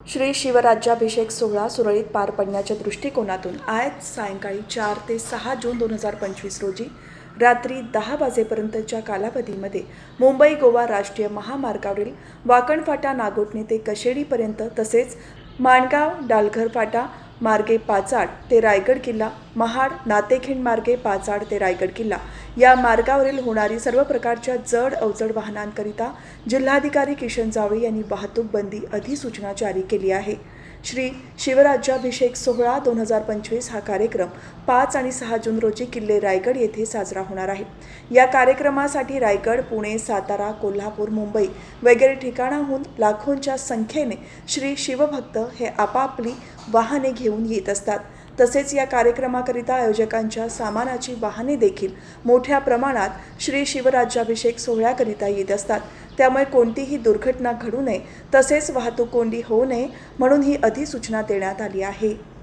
श्री शिवराज्याभिषेक सोहळा सुरळीत पार पडण्याच्या दृष्टिकोनातून आज सायंकाळी चार ते सहा जून दोन हजार पंचवीस रोजी रात्री दहा वाजेपर्यंतच्या कालावधीमध्ये मुंबई गोवा राष्ट्रीय महामार्गावरील वाकणफाटा नागोठणे ते कशेडीपर्यंत तसेच माणगाव डालघर फाटा मार्गे पाचाड ते रायगड किल्ला महाड नातेखिंड मार्गे पाचाड ते रायगड किल्ला. या मार्गावरील होणारी सर्व प्रकारच्या जड अवजड वाहनांकरिता जिल्हाधिकारी किशन जावळे यांनी वाहतूक बंदी अधिसूचना जारी केली आहे. श्री शिवराज्याभिषेक सोहळा दोन हजार पंचवीस हा कार्यक्रम पाच आणि सहा जून रोजी किल्ले रायगड येथे साजरा होणार आहे. या कार्यक्रमासाठी रायगड पुणे सातारा कोल्हापूर मुंबई वगैरे ठिकाणाहून लाखोंच्या संख्येने श्री शिवभक्त हे आपापली वाहने घेऊन येत असतात. तसेच या कार्यक्रमाकरिता आयोजकांच्या सामानाची वाहने देखील मोठ्या प्रमाणात श्री शिवराज्याभिषेक सोहळ्याकरिता येत असतात. त्यामुळे कोणतीही दुर्घटना घडू नये तसेच वाहतूक कोंडी होऊ नये म्हणून ही अधिसूचना देण्यात आली आहे.